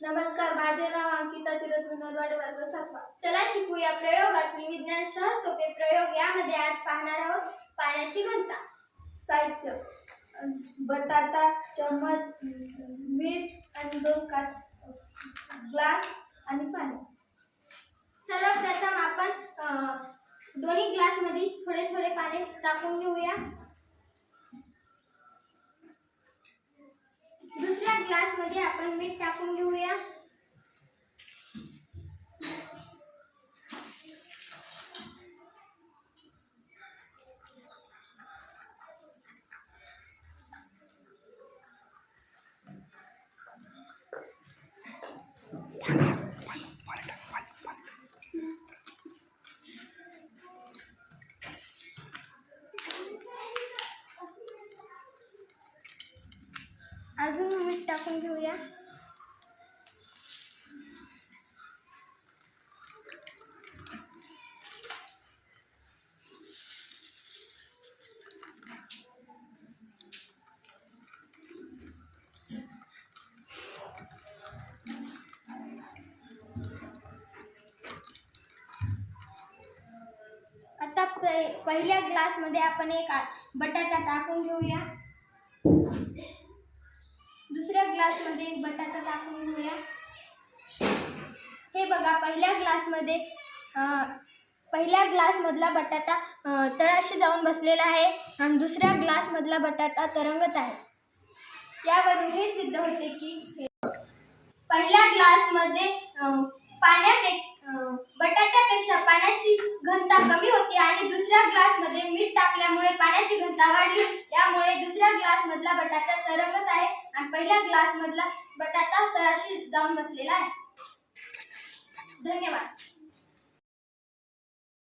नमस्कार माझे नाव अंकिता तिरत्न नरवाडे वर्ग सातवा. चला शिकूया प्रयोगातून विज्ञान सहज सोपे प्रयोग. यामध्ये आज पाहणार आहोत पाण्याची घनता. साहित्य. बटाटा चम्मच मीठ आणि दोन काट ग्लास आणि पाणी. सर्वप्रथम आपण दोन्ही ग्लासमध्ये थोडे थोडे पाणी टाकून घेऊया. आपण मीठ टाकून घेऊया अजून मीठ टाकून घेऊया. आता पहिल्या ग्लासमध्ये आपण एक बटाटा टाकून घेऊया. ग्लासमध्ये एक बटाटा टाकून घेऊया. हे बघा पहिल्या ग्लासमध्ये पहिल्या ग्लासमधला बटाटा तळाशी जाऊन बसलेला आहे आणि दुसऱ्या ग्लासमधला बटाटा तरंगत आहे. यावरून हे सिद्ध होते की पहिल्या ग्लासमध्ये पाण्यात एक बटाट्यापेक्षा पाण्याची घनता कमी होती आणि दुसऱ्या ग्लासमध्ये मीठ टाकल्यामुळे पाण्याची घनता वाढली. यामुळे दुसऱ्या ग्लासमधला बटाटा तरंगत आहे आणि पहिल्या ग्लासमधला बटाटा तळाशी जाऊन बसलेला आहे. धन्यवाद.